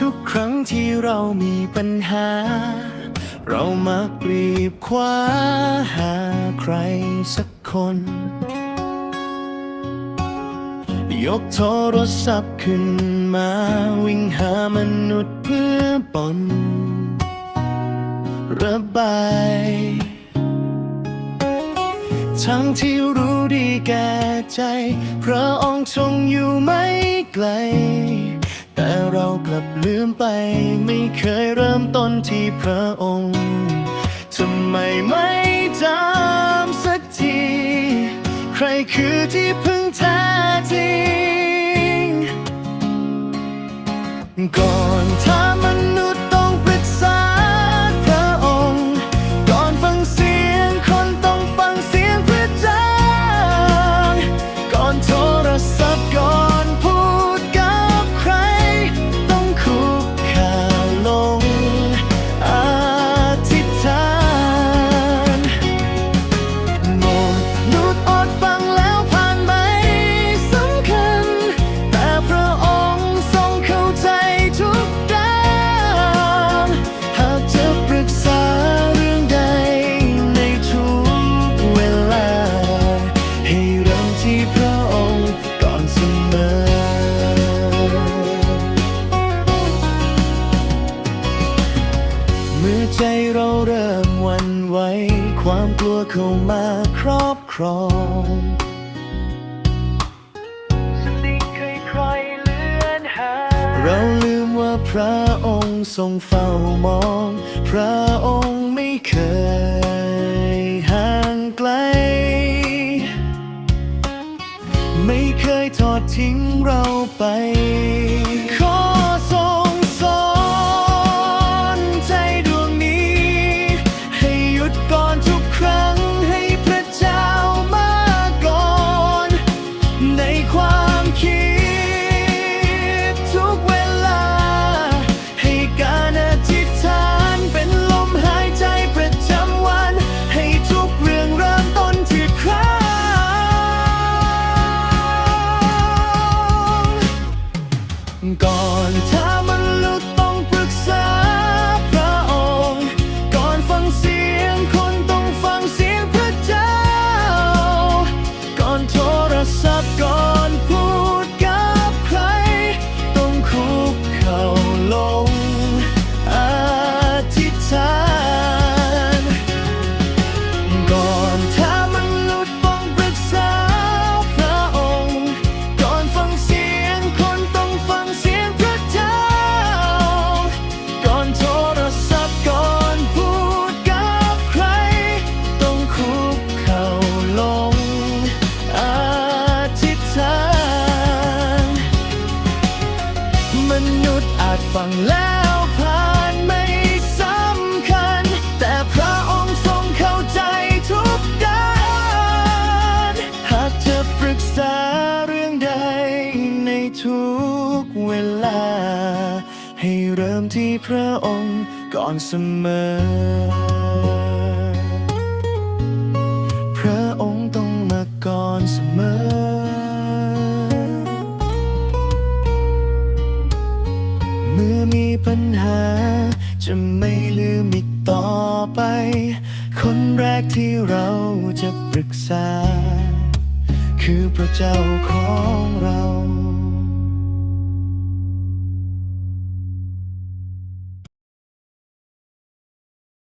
ทุกครั้งที่เรามีปัญหา เรามักรีบคว้าหาใครสักคน ยกโทรศัพท์ขึ้นมาวิ่งหามนุษย์เพื่อปนระบายทั้งที่รู้ดีแก่ใจ พระองค์ทรงอยู่ไม่ไกล แต่เรากลับลืมไป ไม่เคยเริ่มต้นที่พระองค์ทำไมไม่จำสักที ใครคือที่พึ่งแท้ ความกลัวเข้ามาครอบครองสติค่อยๆเลือนหายเราลืมว่าพระองค์ทรงเฝ้ามอง พระองค์ไม่เคย แล้วผ่านไม่สำคัญ แต่พระองค์ทรงเข้าใจทุกด้านหากจะปรึกษาเรื่องใดในทุกเวลา ให้เริ่มที่พระองค์ก่อนเสมอ จะไม่ลืมอีกต่อไป คนแรกที่เราจะปรึกษา คือพระเจ้าของเรา